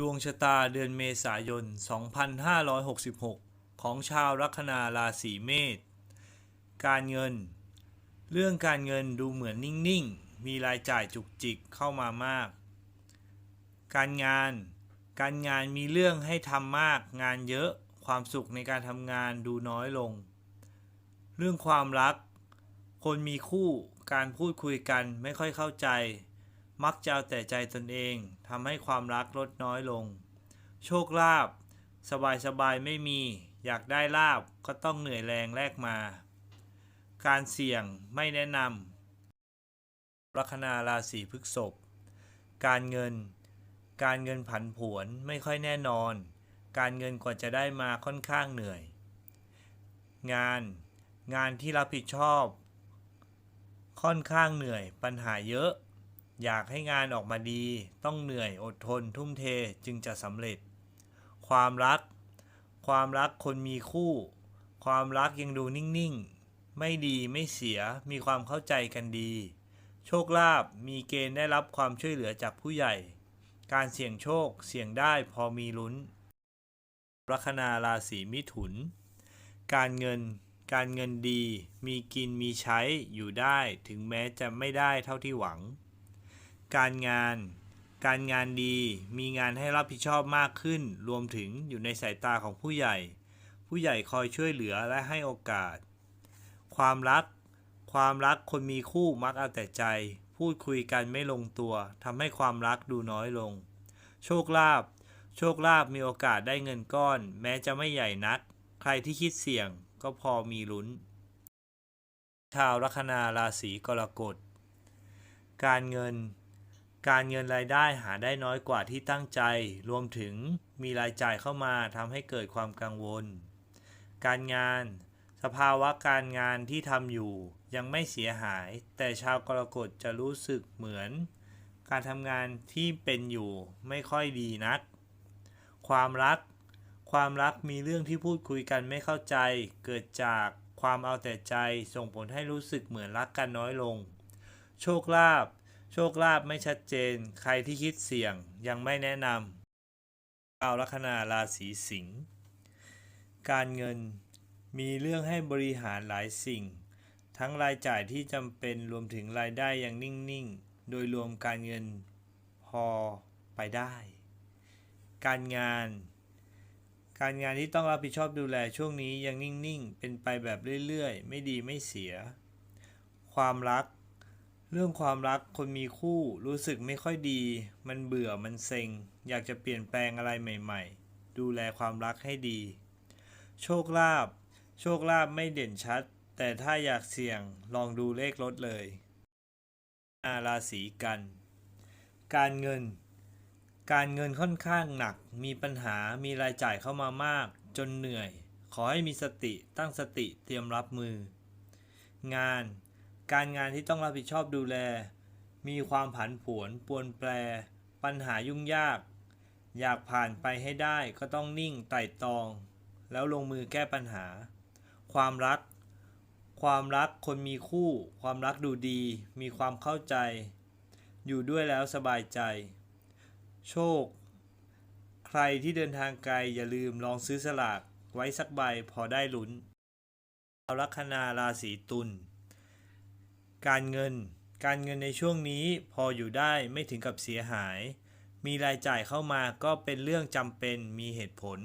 ดวงชะตาเดือนเมษายน 2566 ของชาวลัคนาราศีเมษ การเงิน เรื่องการเงินดูเหมือนนิ่ง ๆ มีรายจ่ายจุกจิกเข้ามามาก การงาน การงานมีเรื่องให้ทำมาก งานเยอะ ความสุขในการทำงานดูน้อยลง เรื่องความรัก คนมีคู่ การพูดคุยกันไม่ค่อยเข้าใจ มักจะเอาแต่ใจตนเองทำให้ความรักลดน้อยลง โชคลาภสบายสบายไม่มี อยากได้ลาบก็ต้องเหนื่อยแรงแลกมา การเสี่ยงไม่แนะนำลัคนาราศีพฤษภการเงิน การเงินผันผวนไม่ค่อยแน่นอน การเงินกว่าจะได้มาค่อนข้างเหนื่อย งาน งานที่รับผิดชอบ ค่อนข้างเหนื่อยปัญหาเยอะ อยากให้งานออกมาดี ต้องเหนื่อยอดทนทุ่มเทจึงจะสำเร็จ ความรัก ความรักคนมีคู่ ความรักยังดูนิ่งๆ ไม่ดีไม่เสียมีความเข้าใจกันดี โชคลาภมีเกณฑ์ได้รับความช่วยเหลือจากผู้ใหญ่ การเสี่ยงโชคเสี่ยงได้พอมีลุ้น ลัคนาราศีมิถุน การเงิน การเงินดี มีกินมีใช้อยู่ได้ถึงแม้จะไม่ได้เท่าที่หวัง การงาน การงานดี มีงานให้รับผิดชอบมากขึ้น รวมถึงอยู่ในสายตาของผู้ใหญ่ ผู้ใหญ่คอยช่วยเหลือและให้โอกาส ความรัก ความรักคนมีคู่มักเอาแต่ใจ พูดคุยกันไม่ลงตัวทำให้ความรักดูน้อยลง โชคลาภ โชคลาภมีโอกาสได้เงินก้อน แม้จะไม่ใหญ่นัก ใครที่คิดเสี่ยงก็พอมีลุ้น ชาวลัคนาราศีกรกฎการเงิน การเงินรายได้หาได้น้อยกว่าที่ตั้งใจ รวมถึงมีรายจ่ายเข้ามาทำให้เกิดความกังวล การงาน สภาวะการงานที่ทำอยู่ยังไม่เสียหาย แต่ชาวกรกฎจะรู้สึกเหมือน การทำงานที่เป็นอยู่ไม่ค่อยดีนัก ความรัก ความรักมีเรื่องที่พูดคุยกันไม่เข้าใจ เกิดจากความเอาแต่ใจส่งผลให้รู้สึกเหมือนรักกันน้อยลง โชคลาภ โชคลาภไม่ชัดเจน ใครที่คิดเสี่ยงยังไม่แนะนำชาวลัคนาราศีสิงห์การเงินมีเรื่องให้บริหารหลายสิ่ง ทั้งรายจ่ายที่จำเป็นรวมถึงรายได้อย่างนิ่ง ๆ โดยรวมการเงินพอไปได้ การงาน การงานที่ต้องรับผิดชอบดูแลช่วงนี้ยังนิ่ง ๆ เป็นไปแบบเรื่อย ๆ ไม่ดีไม่เสีย ความรัก เรื่องความรักคนมีคู่รู้สึกไม่ค่อยดี มันเบื่อมันเซ็ง อยากจะเปลี่ยนแปลงอะไรใหม่ ๆ ดูแลความรักให้ดี โชคลาภโชคลาภไม่เด่นชัด แต่ถ้าอยากเสี่ยงลองดูเลขรถเลยอาราศีกัน การเงิน การเงินค่อนข้างหนัก มีปัญหามีรายจ่ายเข้ามามาก จนเหนื่อย ขอให้มีสติตั้งสติเตรียมรับมือ งาน การงานที่ต้องรับผิดชอบดูแล มีความผันผวนปวนแปร ปัญหายุ่งยาก อยากผ่านไปให้ได้ก็ต้องนิ่งไต่ตอง แล้วลงมือแก้ปัญหา ความรัก ความรักคนมีคู่ ความรักดูดี มีความเข้าใจ อยู่ด้วยแล้วสบายใจ โชค ใครที่เดินทางไกลอย่าลืมลองซื้อสลากไว้สักใบพอได้ลุ้นชาลัคนาราศีตุล การเงิน การเงินในช่วงนี้พออยู่ได้ไม่ถึงกับเสียหาย มีรายจ่ายเข้ามาก็เป็นเรื่องจำเป็นมีเหตุผล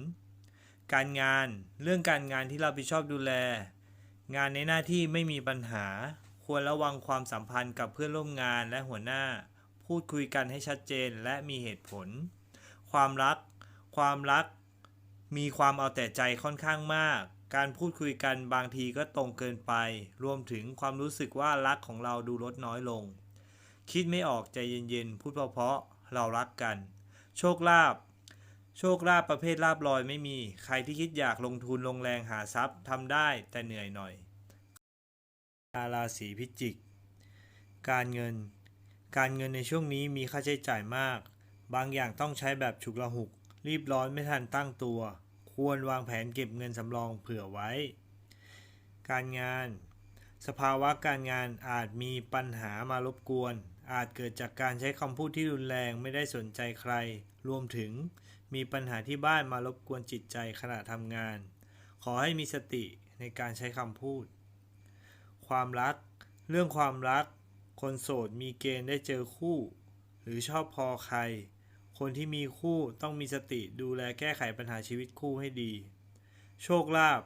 การงาน เรื่องการงานที่เราผิดชอบดูแล งานในหน้าที่ไม่มีปัญหา ควรระวังความสัมพันธ์กับเพื่อนร่วมงานและหัวหน้า พูดคุยกันให้ชัดเจนและมีเหตุผล ความรัก ความรัก มีความเอาแต่ใจค่อนข้างมาก การพูดคุยกันบางทีก็ตรงเกินไป รวมถึงความรู้สึกว่ารักของเราดูลดน้อยลง คิดไม่ออกใจเย็นๆ พูดเพราะๆเรารักกัน โชคลาภโชคลาภประเภทลาบลอยไม่มี ใครที่คิดอยากลงทุนลงแรงหาทรัพย์ทำได้แต่เหนื่อยหน่อยราราศีพิจิก การเงิน การเงินในช่วงนี้มีค่าใช้จ่ายมาก บางอย่างต้องใช้แบบฉุกละหุก รีบร้อนไม่ทันตั้งตัว ควรวางแผนเก็บเงินสำรองเผื่อไว้ การงาน สภาวะการงานอาจมีปัญหามารบกวน อาจเกิดจากการใช้คำพูดที่รุนแรงไม่ได้สนใจใคร รวมถึงมีปัญหาที่บ้านมารบกวนจิตใจขณะทำงาน ขอให้มีสติในการใช้คำพูด ความรัก เรื่องความรัก คนโสดมีเกณฑ์ได้เจอคู่ หรือชอบพอใคร คนที่มีคู่ต้องมีสติดูแลแก้ไขปัญหาชีวิตคู่ให้ดี โชคลาภ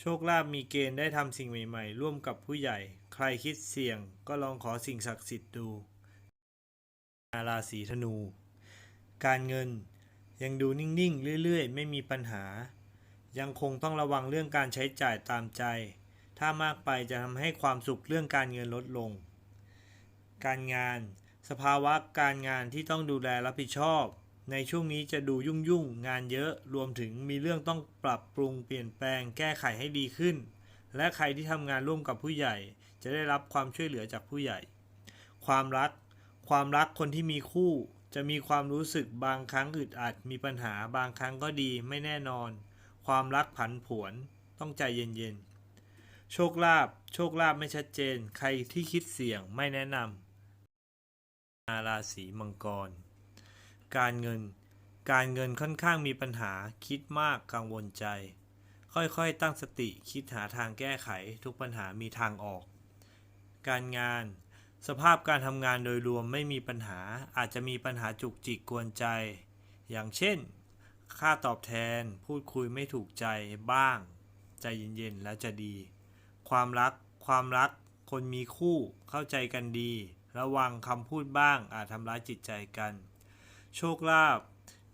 โชคลาภมีเกณฑ์ได้ทำสิ่งใหม่ ๆ ร่วมกับผู้ใหญ่ ใครคิดเสี่ยงก็ลองขอสิ่งศักดิ์สิทธิ์ดูราศีธนู การเงินยังดูนิ่งๆ เรื่อยๆ ไม่มีปัญหา ยังคงต้องระวังเรื่องการใช้จ่ายตามใจ ถ้ามากไปจะทำให้ความสุขเรื่องการเงินลดลง การงาน สภาวะการงานที่ต้องดูแลรับผิดชอบ ในช่วงนี้จะดูยุ่งๆงานเยอะรวมถึงมีเรื่องต้องปรับปรุงเปลี่ยนแปลงแก้ไขให้ดีขึ้น และใครที่ทำงานร่วมกับผู้ใหญ่ จะได้รับความช่วยเหลือจากผู้ใหญ่ ความรัก ความรักคนที่มีคู่ จะมีความรู้สึกบางครั้งอึดอัด มีปัญหาบางครั้งก็ดีไม่แน่นอน ความรักผันผวนต้องใจเย็นๆโชคลาภโชคลาภไม่ชัดเจน ใครที่คิดเสี่ยงไม่แนะนำ ราศีมังกร การเงิน การเงินค่อนข้างมีปัญหาคิดมากกังวลใจ ค่อยๆตั้งสติคิดหาทางแก้ไขทุกปัญหามีทางออก การงาน สภาพการทำงานโดยรวมไม่มีปัญหาอาจจะมีปัญหาจุกจิกกวนใจ อย่างเช่น ค่าตอบแทนพูดคุยไม่ถูกใจบ้าง ใจเย็นๆแล้วจะดี ความรัก ความรักคนมีคู่เข้าใจกันดี ระวังคำพูดบ้างอาจทำร้ายจิตใจกัน โชคลาภ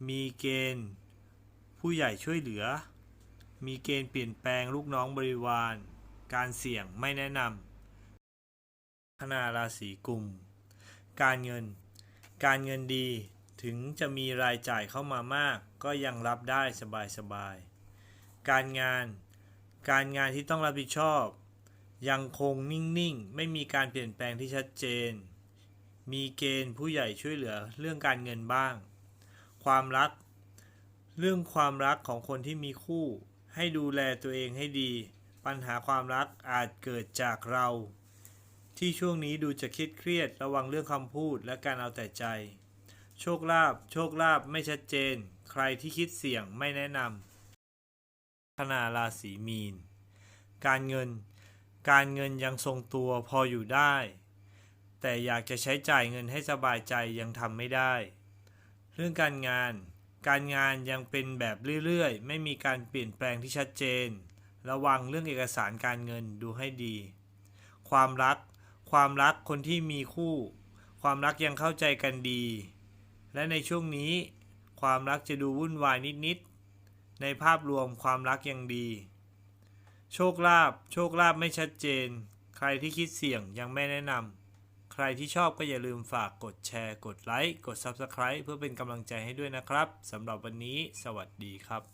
มีเกณฑ์ ผู้ใหญ่ช่วยเหลือ มีเกณฑ์เปลี่ยนแปลงลูกน้องบริวาร การเสี่ยงไม่แนะนำคณาราศีกุม การเงิน การเงินดีถึงจะมีรายจ่ายเข้ามามาก ก็ยังรับได้สบายๆ การงาน การงานที่ต้องรับผิดชอบ ยังคงนิ่งๆ ไม่มีการเปลี่ยนแปลงที่ชัดเจน มีเกณฑ์ผู้ใหญ่ช่วยเหลือเรื่องการเงินบ้าง ความรัก เรื่องความรักของคนที่มีคู่ ให้ดูแลตัวเองให้ดี ปัญหาความรักอาจเกิดจากเรา ที่ช่วงนี้ดูจะคิดเครียดระวังเรื่องคำพูดและการเอาแต่ใจ โชคลาภโชคลาภไม่ชัดเจน ใครที่คิดเสี่ยงไม่แนะนำคณาราศีมีน การเงิน การเงินยังทรงตัวพออยู่ได้ แต่อยากจะใช้จ่ายเงินให้สบายใจยังทำไม่ได้ เรื่องการงาน การงานยังเป็นแบบเรื่อยๆ ไม่มีการเปลี่ยนแปลงที่ชัดเจน ระวังเรื่องเอกสารการเงินดูให้ดี ความรัก ความรักคนที่มีคู่ ความรักยังเข้าใจกันดี และในช่วงนี้ ความรักจะดูวุ่นวายนิดๆ ในภาพรวมความรักยังดี โชคลาภ โชคลาภไม่ชัดเจน ใครที่คิดเสี่ยงยังไม่แนะนำ ใครที่ชอบก็อย่าลืมฝากกดแชร์ กดไลค์ กด Subscribe เพื่อเป็นกำลังใจให้ด้วยนะครับสำหรับวันนี้ สวัสดีครับ